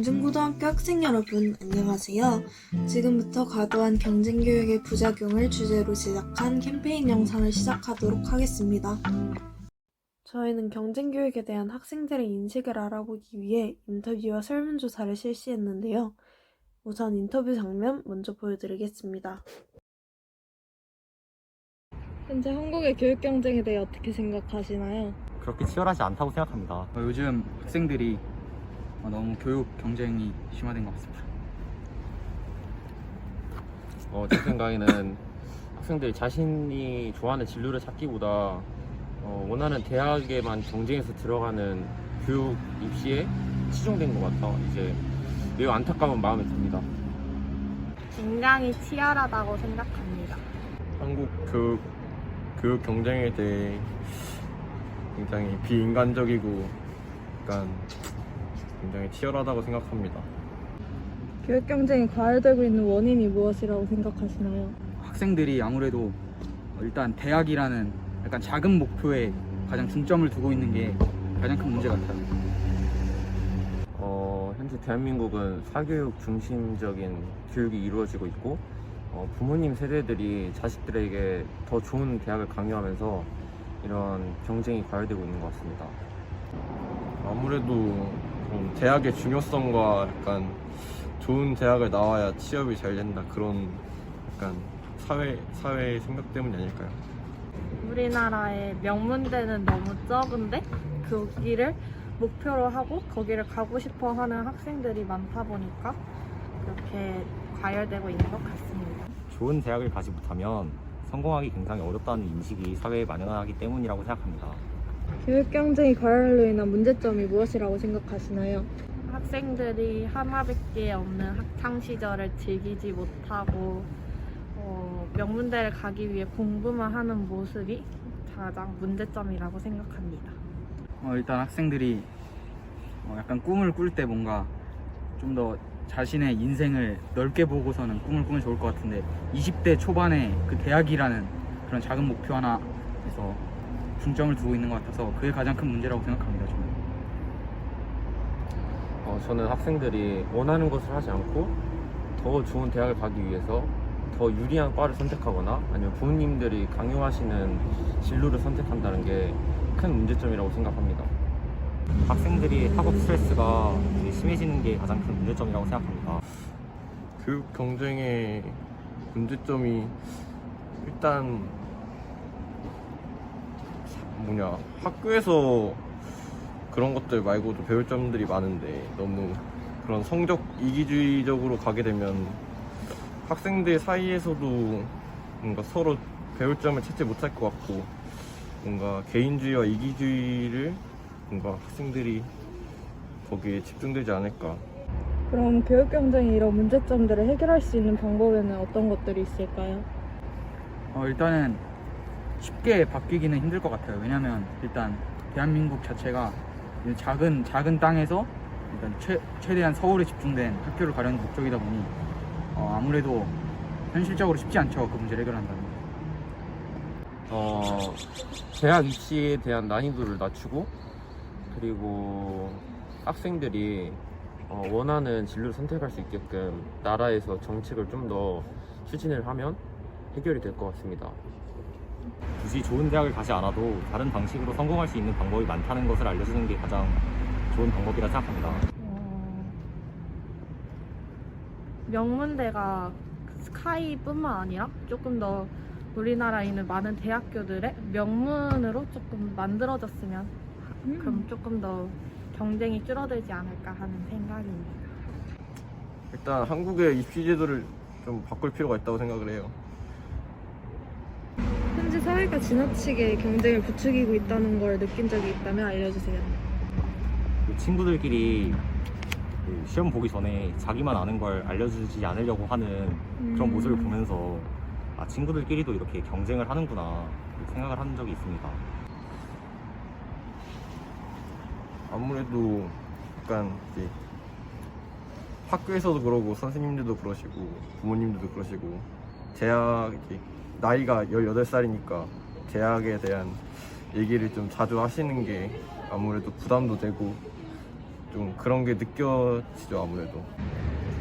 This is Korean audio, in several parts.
경중고등학교 학생 여러분, 안녕하세요. 지금부터 과도한 경쟁교육의 부작용을 주제로 제작한 캠페인 영상을 시작하도록 하겠습니다. 저희는 경쟁교육에 대한 학생들의 인식을 알아보기 위해 인터뷰와 설문조사를 실시했는데요. 우선 인터뷰 장면 먼저 보여드리겠습니다. 현재 한국의 교육 경쟁에 대해 어떻게 생각하시나요? 그렇게 치열하지 않다고 생각합니다. 어, 요즘 학생들이 어, 너무 교육 경쟁이 심화된 것 같습니다. 어, 제 생각에는 학생들이 자신이 좋아하는 진로를 찾기보다 어, 원하는 대학에만 경쟁해서 들어가는 교육 입시에 치중된 것 같아 이제 매우 안타까운 마음이 듭니다. 굉장히 치열하다고 생각합니다. 한국 교육, 교육 경쟁에 대해 굉장히 비인간적이고 약간 굉장히 치열하다고 생각합니다. 교육 경쟁이 과열되고 있는 원인이 무엇이라고 생각하시나요? 학생들이 아무래도 어, 일단 대학이라는 약간 작은 목표에 가장 중점을 두고 있는 게 가장 큰 문제 같아요. 어, 현재 대한민국은 사교육 중심적인 교육이 이루어지고 있고 어, 부모님 세대들이 자식들에게 더 좋은 대학을 강요하면서 이런 경쟁이 과열되고 있는 것 같습니다. 아무래도 좀 대학의 중요성과 약간 좋은 대학을 나와야 취업이 잘 된다 그런 약간 사회 사회의 생각 때문이 아닐까요? 우리나라의 명문대는 너무 적은데 거기를 목표로 하고 거기를 가고 싶어 하는 학생들이 많다 보니까 그렇게 과열되고 있는 것 같습니다. 좋은 대학을 가지 못하면 성공하기 굉장히 어렵다는 인식이 사회에 만연하기 때문이라고 생각합니다. 교육 경쟁이 과열로 인한 문제점이 무엇이라고 생각하시나요? 학생들이 하나밖에 없는 학창 시절을 즐기지 못하고 어, 명문대를 가기 위해 공부만 하는 모습이 가장 문제점이라고 생각합니다. 어, 일단 학생들이 어, 약간 꿈을 꿀 때 뭔가 좀 더 자신의 인생을 넓게 보고서는 꿈을 꾸면 좋을 것 같은데 20대 초반에 그 대학이라는 그런 작은 목표 하나에서 중점을 두고 있는 것 같아서 그게 가장 큰 문제라고 생각합니다. 저는. 어, 저는 학생들이 원하는 것을 하지 않고 더 좋은 대학을 가기 위해서 더 유리한 과를 선택하거나 아니면 부모님들이 강요하시는 진로를 선택한다는 게 큰 문제점이라고 생각합니다. 학생들이 학업 스트레스가 심해지는 게 가장 큰 문제점이라고 생각합니다. 교육 경쟁의 문제점이 일단 뭐냐 학교에서 그런 것들 말고도 배울 점들이 많은데 너무 그런 성적 이기주의적으로 가게 되면 학생들 사이에서도 뭔가 서로 배울 점을 찾지 못할 것 같고 뭔가 개인주의와 이기주의를 뭔가 학생들이 거기에 집중되지 않을까 그럼 교육 경쟁이 이런 문제점들을 해결할 수 있는 방법에는 어떤 것들이 있을까요? 어, 일단은 쉽게 바뀌기는 힘들 것 같아요. 왜냐면 일단 대한민국 자체가 이 작은 작은 땅에서 일단 최, 최대한 서울에 집중된 학교를 가려는 목적이다 보니 어, 아무래도 현실적으로 쉽지 않죠. 그 문제를 해결한다는 게. 어, 대학 입시에 대한 난이도를 낮추고 그리고 학생들이 어, 원하는 진로를 선택할 수 있게끔 나라에서 정책을 좀 더 추진을 하면 해결이 될 것 같습니다. 굳이 좋은 대학을 가지 않아도 다른 방식으로 성공할 수 있는 방법이 많다는 것을 알려주는 게 가장 좋은 방법이라 생각합니다. 어, 명문대가 스카이뿐만 아니라 조금 더 우리나라에 있는 많은 대학교들의 명문으로 조금 만들어졌으면 그럼 조금 더 경쟁이 줄어들지 않을까 하는 생각입니다. 일단 한국의 입시 제도를 좀 바꿀 필요가 있다고 생각을 해요. 현재 사회가 지나치게 경쟁을 부추기고 있다는 걸 느낀 적이 있다면 알려주세요. 그 친구들끼리 그 시험 보기 전에 자기만 아는 걸 알려주지 않으려고 하는 그런 모습을 보면서 아 친구들끼리도 이렇게 경쟁을 하는구나 이렇게 생각을 한 적이 있습니다. 아무래도 약간 이제 학교에서도 그러고 선생님들도 그러시고 부모님들도 그러시고 대학 이제 나이가 18살이니까 대학에 대한 얘기를 좀 자주 하시는 게 아무래도 부담도 되고 좀 그런 게 느껴지죠 아무래도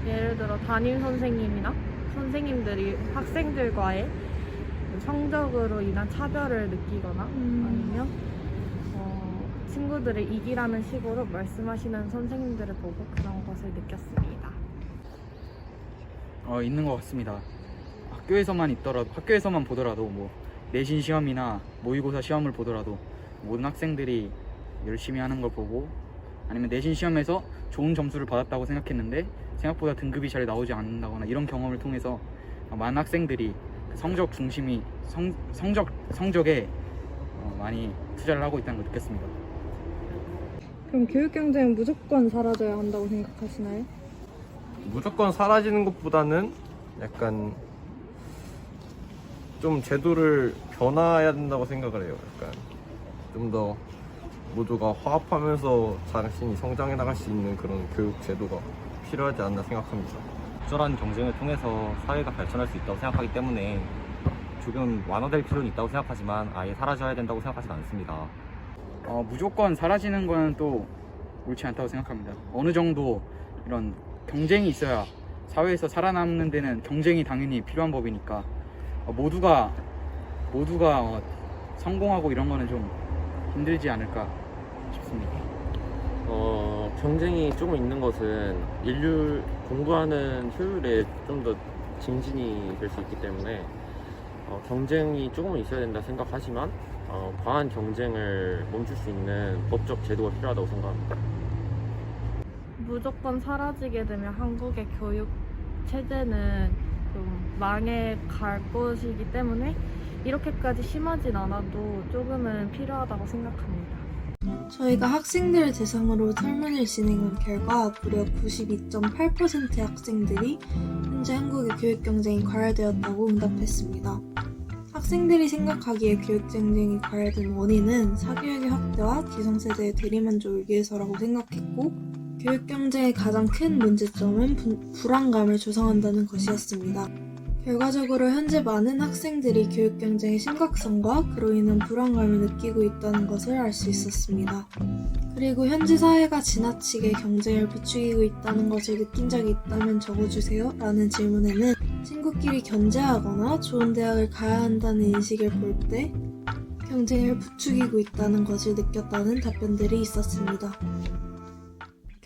예를 들어 담임 선생님이나 선생님들이 학생들과의 성적으로 인한 차별을 느끼거나 음. 아니면 어, 친구들을 이기라는 식으로 말씀하시는 선생님들을 보고 그런 것을 느꼈습니다. 어, 있는 것 같습니다. 학교에서만 있더라도 학교에서만 보더라도 뭐 내신 시험이나 모의고사 시험을 보더라도 모든 학생들이 열심히 하는 걸 보고 아니면 내신 시험에서 좋은 점수를 받았다고 생각했는데 생각보다 등급이 잘 나오지 않는다거나 이런 경험을 통해서 많은 학생들이 그 성적 중심이 성, 성적 성적에 어, 많이 투자를 하고 있다는 걸 느꼈습니다. 그럼 교육 경쟁은 무조건 사라져야 한다고 생각하시나요? 무조건 사라지는 것보다는 약간 좀 제도를 변화해야 된다고 생각을 해요. 약간 좀 더 모두가 화합하면서 자신이 성장해 나갈 수 있는 그런 교육 제도가 필요하지 않나 생각합니다. 적절한 경쟁을 통해서 사회가 발전할 수 있다고 생각하기 때문에 조금 완화될 필요는 있다고 생각하지만 아예 사라져야 된다고 생각하지는 않습니다. 어, 무조건 사라지는 거는 또 옳지 않다고 생각합니다. 어느 정도 이런 경쟁이 있어야 사회에서 살아남는 데는 경쟁이 당연히 필요한 법이니까 어, 모두가 모두가 어, 성공하고 이런 거는 좀 힘들지 않을까 싶습니다. 어, 경쟁이 조금 있는 것은 인류 공부하는 효율에 좀 더 증진이 될 수 있기 때문에 어, 경쟁이 조금은 있어야 된다 생각하지만 어, 과한 경쟁을 멈출 수 있는 법적 제도가 필요하다고 생각합니다. 무조건 사라지게 되면 한국의 교육 체제는 좀 망해 갈 것이기 때문에 이렇게까지 심하진 않아도 조금은 필요하다고 생각합니다. 저희가 학생들을 대상으로 설문을 진행한 결과 무려 92.8%의 학생들이 현재 한국의 교육 경쟁이 과열되었다고 응답했습니다. 학생들이 생각하기에 교육 경쟁이 과열된 원인은 사교육의 확대와 기성세대의 대리만족을 위해서라고 생각했고 교육 경쟁의 가장 큰 문제점은 분- 불안감을 조성한다는 것이었습니다. 결과적으로 현재 많은 학생들이 교육 경쟁의 심각성과 그로 인한 불안감을 느끼고 있다는 것을 알 수 있었습니다. 그리고 현지 사회가 지나치게 경쟁을 부추기고 있다는 것을 느낀 적이 있다면 적어주세요 라는 질문에는 친구끼리 견제하거나 좋은 대학을 가야 한다는 인식을 볼 때 경쟁을 부추기고 있다는 것을 느꼈다는 답변들이 있었습니다.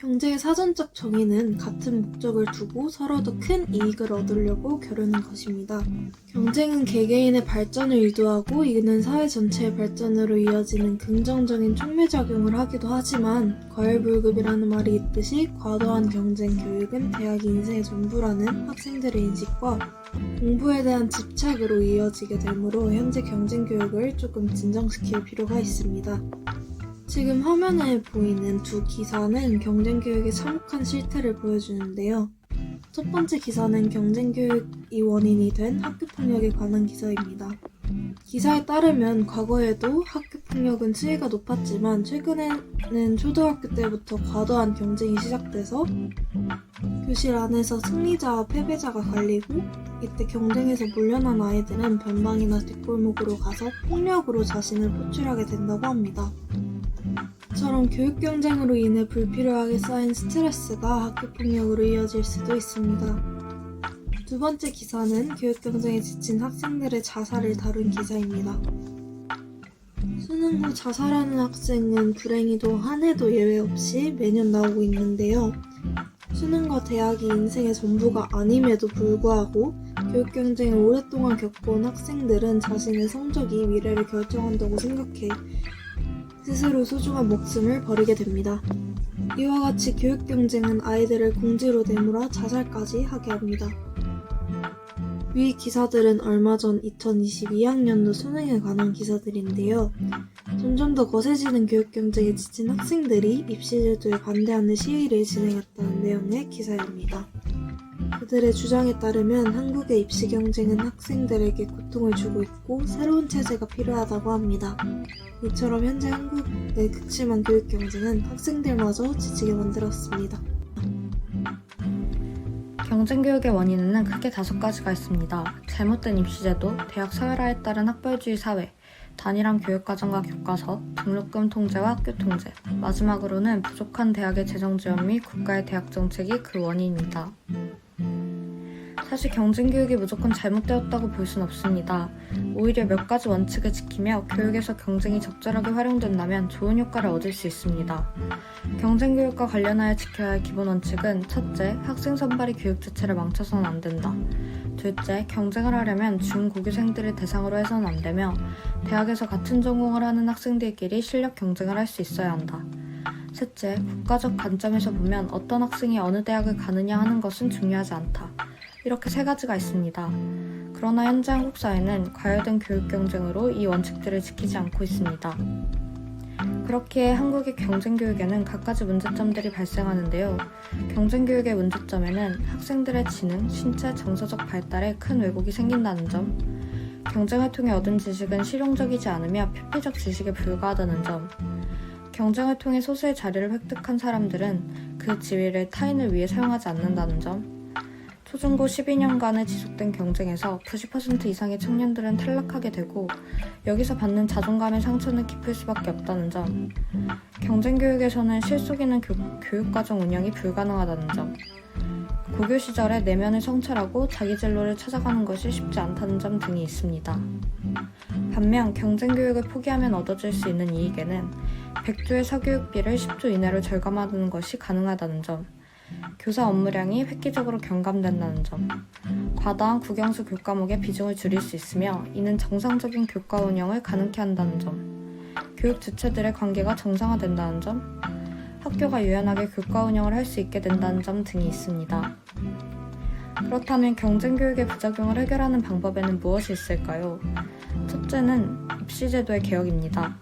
경쟁의 사전적 정의는 같은 목적을 두고 서로 더 큰 이익을 얻으려고 겨루는 것입니다. 경쟁은 개개인의 발전을 유도하고 이는 사회 전체의 발전으로 이어지는 긍정적인 촉매작용을 하기도 하지만 과열불급이라는 말이 있듯이 과도한 경쟁 교육은 대학 인생의 전부라는 학생들의 인식과 공부에 대한 집착으로 이어지게 되므로 현재 경쟁 교육을 조금 진정시킬 필요가 있습니다. 지금 화면에 보이는 두 기사는 경쟁 교육의 참혹한 실태를 보여주는데요. 첫 번째 기사는 경쟁 교육이 원인이 된 학교 폭력에 관한 기사입니다. 기사에 따르면 과거에도 학교 폭력은 수위가 높았지만 최근에는 초등학교 때부터 과도한 경쟁이 시작돼서 교실 안에서 승리자와 패배자가 갈리고 이때 경쟁에서 몰려난 아이들은 변방이나 뒷골목으로 가서 폭력으로 자신을 표출하게 된다고 합니다. 처럼 교육 경쟁으로 인해 불필요하게 쌓인 스트레스가 학교 폭력으로 이어질 수도 있습니다. 두 번째 기사는 교육 경쟁에 지친 학생들의 자살을 다룬 기사입니다. 수능 후 자살하는 학생은 불행히도 한 해도 예외 없이 매년 나오고 있는데요. 수능과 대학이 인생의 전부가 아님에도 불구하고 교육 경쟁을 오랫동안 겪어온 학생들은 자신의 성적이 미래를 결정한다고 생각해 스스로 소중한 목숨을 버리게 됩니다. 이와 같이 교육 경쟁은 아이들을 공지로 내몰아 자살까지 하게 합니다. 위 기사들은 얼마 전 2022학년도 수능에 관한 기사들인데요. 점점 더 거세지는 교육 경쟁에 지친 학생들이 입시 제도에 반대하는 시위를 진행했다는 내용의 기사입니다. 그들의 주장에 따르면 한국의 입시 경쟁은 학생들에게 고통을 주고 있고 새로운 체제가 필요하다고 합니다. 이처럼 현재 한국의 극심한 교육 경쟁은 학생들마저 지치게 만들었습니다. 경쟁 교육의 원인에는 크게 다섯 가지가 있습니다. 잘못된 입시제도, 대학 서열화에 따른 학벌주의 사회, 단일한 교육과정과 교과서, 등록금 통제와 학교 통제, 마지막으로는 부족한 대학의 재정 지원 및 국가의 대학 정책이 그 원인입니다. 사실 경쟁교육이 무조건 잘못되었다고 볼 순 없습니다. 오히려 몇 가지 원칙을 지키며 교육에서 경쟁이 적절하게 활용된다면 좋은 효과를 얻을 수 있습니다. 경쟁교육과 관련하여 지켜야 할 기본 원칙은 첫째, 학생 선발이 교육 자체를 망쳐서는 안 된다. 둘째, 경쟁을 하려면 중고교생들을 대상으로 해서는 안 되며 대학에서 같은 전공을 하는 학생들끼리 실력 경쟁을 할 수 있어야 한다. 셋째, 국가적 관점에서 보면 어떤 학생이 어느 대학을 가느냐 하는 것은 중요하지 않다. 이렇게 세 가지가 있습니다. 그러나 현재 한국 사회는 과열된 교육 경쟁으로 이 원칙들을 지키지 않고 있습니다. 그렇기에 한국의 경쟁 교육에는 갖가지 문제점들이 발생하는데요. 경쟁 교육의 문제점에는 학생들의 지능, 신체, 정서적 발달에 큰 왜곡이 생긴다는 점, 경쟁을 통해 얻은 지식은 실용적이지 않으며 표피적 지식에 불과하다는 점, 경쟁을 통해 소수의 자리를 획득한 사람들은 그 지위를 타인을 위해 사용하지 않는다는 점, 초중고 12년간의 지속된 경쟁에서 90% 이상의 청년들은 탈락하게 되고 여기서 받는 자존감의 상처는 깊을 수밖에 없다는 점, 경쟁 교육에서는 실속 있는 교, 교육과정 운영이 불가능하다는 점, 고교 시절에 내면을 성찰하고 자기 진로를 찾아가는 것이 쉽지 않다는 점 등이 있습니다. 반면 경쟁 교육을 포기하면 얻어질 수 있는 이익에는 100조의 사교육비를 10조 이내로 절감하는 것이 가능하다는 점, 교사 업무량이 획기적으로 경감된다는 점, 과다한 국영수 교과목의 비중을 줄일 수 있으며 이는 정상적인 교과 운영을 가능케 한다는 점, 교육 주체들의 관계가 정상화된다는 점, 학교가 유연하게 교과 운영을 할 수 있게 된다는 점 등이 있습니다. 그렇다면 경쟁교육의 부작용을 해결하는 방법에는 무엇이 있을까요? 첫째는 입시제도의 개혁입니다.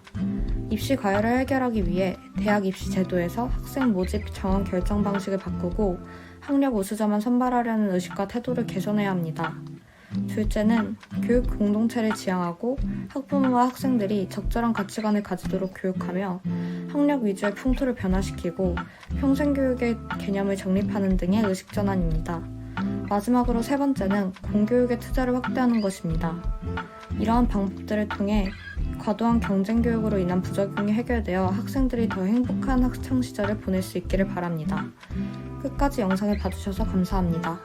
입시 과열을 해결하기 위해 대학 입시 제도에서 학생 모집 정원 결정 방식을 바꾸고 학력 우수자만 선발하려는 의식과 태도를 개선해야 합니다. 둘째는 교육 공동체를 지향하고 학부모와 학생들이 적절한 가치관을 가지도록 교육하며 학력 위주의 풍토를 변화시키고 평생교육의 개념을 정립하는 등의 의식 전환입니다. 마지막으로 세 번째는 공교육의 투자를 확대하는 것입니다. 이러한 방법들을 통해 과도한 경쟁 교육으로 인한 부작용이 해결되어 학생들이 더 행복한 학창 시절을 보낼 수 있기를 바랍니다. 끝까지 영상을 봐주셔서 감사합니다.